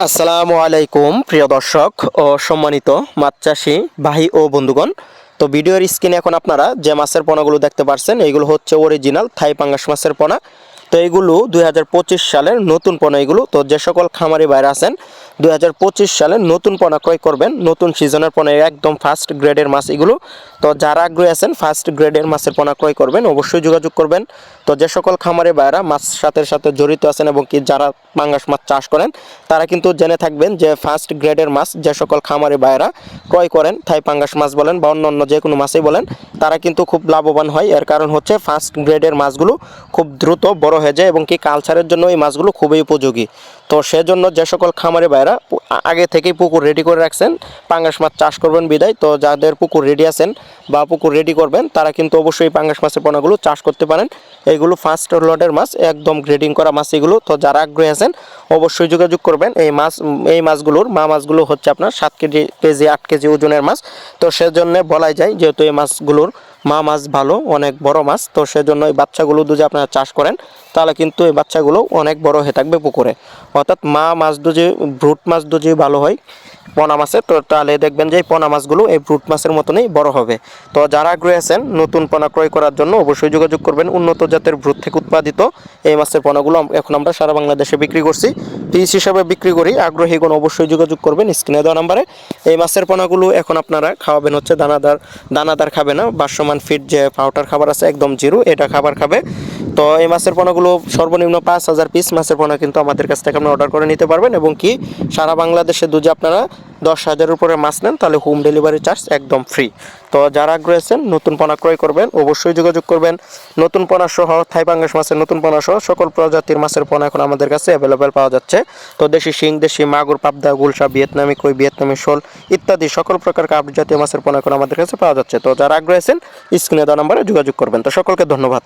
আসসালামু আলাইকুম, প্রিয় দর্শক ও সম্মানিত মাছ চাষি ভাই ও বন্ধুগণ। তো ভিডিওর স্ক্রিনে এখন আপনারা যে মাছের পোনাগুলো দেখতে পাচ্ছেন এইগুলো হচ্ছে অরিজিনাল থাই পাঙ্গাস মাছের পোনা। তো এইগুলো দুই সালের নতুন পোনা এগুলো। তো যে সকল খামারি বাইরে আছেন দুই সালের নতুন পোনা ক্রয় করবেন। নতুন সিজনের পোনা একদম ফার্স্ট গ্রেডের মাছ এগুলো। তো যারা আগ্রহী আছেন ফার্স্ট গ্রেডের মাছের পোনা ক্রয় করবেন, অবশ্যই যোগাযোগ করবেন। তো যে সকল খামারে বাইরা মাছ সাথে সাথে জড়িত আছেন এবং কি যারা পাঙ্গাস মাছ চাষ করেন, তারা কিন্তু জেনে থাকবেন যে ফার্স্ট গ্রেডের মাছ যে সকল খামারে বাইরা ক্রয় করেন থাই পাঙ্গাস মাছ বলেন বা অন্য অন্য যে কোনো মাছই বলেন, তারা কিন্তু খুব লাভবান হয়। এর কারণ হচ্ছে ফার্স্ট গ্রেডের মাছগুলো খুব দ্রুত বড় হয়ে যায় এবং কি কালচারের জন্য এই মাছগুলো খুবই উপযোগী। তো সেজন্য যে সকল খামারে বাইরা পু- আগে থেকেই পুকুর রেডি করে রাখছেন। পাঙ্গাস মাছ চাষ করবেন বিদায়। তো যাদের পুকুর রেডি আছেন বা পুকুর রেডি করবেন, তারা কিন্তু অবশ্যই পাঙ্গাস মাছের পোনাগুলো চাষ করতে পারেন। এইগুলো ফার্স্ট লটের মাছ, একদম গ্রেডিং করা মাছ এগুলো। তো যারা আগ্রহী আছেন, অবশ্যই যোগাযোগ করবেন। এই মাছ, এই মাছগুলোর, মা মাছগুলো হচ্ছে আপনার সাত কেজি কেজি আট কেজি ওজনের মাছ। তো সেজন্য বলাই যায়, যেহেতু এই মাছগুলোর মা মাছ ভালো, অনেক বড় মাছ, তো সেজন্য এই বাচ্চাগুলো যদি আপনারা চাষ করেন, তাহলে কিন্তু এই বাচ্চাগুলো অনেক বড় হয়ে থাকবে পুকুরে। অর্থাৎ মা মাছ দুজি ব্রুট মাছ দুজি ভালো হয়, পোনা মাছের তো তাহলে দেখবেন যে এই পোনা মাছগুলো এই ব্রুট মাছের মতনই বড় হবে। তো যারা আগ্রহী আছেন নতুন পোনা ক্রয় করার জন্য, অবশ্যই যোগাযোগ করবেন উন্নত জাতের ব্রুট থেকে উৎপাদিত এই মাছের পোনাগুলো। এখন আমরা সারা বাংলাদেশে বিক্রি করছি। পিস হিসাবে বিক্রি করি, আগ্রহী কোনো অবশ্যই যোগাযোগ করবেন স্ক্রিনে দেওয়া নাম্বারে। এই মাছের পোনাগুলো এখন আপনারা খাওয়াবেন হচ্ছে দানাদার দানাদার খাবে না, বাসমান ফিট যে পাউডার খাবার আছে একদম জিরো, এটা খাবার খাবে। তো এই মাছের পোনাগুলো সর্বনিম্ন পাঁচ হাজার পিস মাছের পোনা কিন্তু আমাদের কাছ থেকে আপনি অর্ডার করে নিতে পারবেন। এবং কি সারা বাংলাদেশে দুজে আপনারা দশ হাজারের উপরে মাছ নেন, তাহলে হোম ডেলিভারি চার্জ একদম ফ্রি তো যারা আগ্রহী আছেন, নতুন পোনা ক্রয় করবেন, অবশ্যই যোগাযোগ করবেন। নতুন পোনা সহ, থাই পাঙ্গাস মাছের নতুন পোনা সহ, সকল প্রজাতির মাছের পোনা এখন আমাদের কাছে অ্যাভেলেবেল পাওয়া যাচ্ছে। তো দেশি শিং, দেশি মাগুর, পাবদা গুলশা ভিয়েতনামি, কই, ভিয়েতনামি, শোল ইত্যাদি সকল প্রকার কাপ জাতীয় মাছের পোনা এখন আমাদের কাছে পাওয়া যাচ্ছে। তো যারা আগ্রহী আছেন স্ক্রিনে দেওয়া নাম্বারে যোগাযোগ করবেন। তো সকলকে ধন্যবাদ।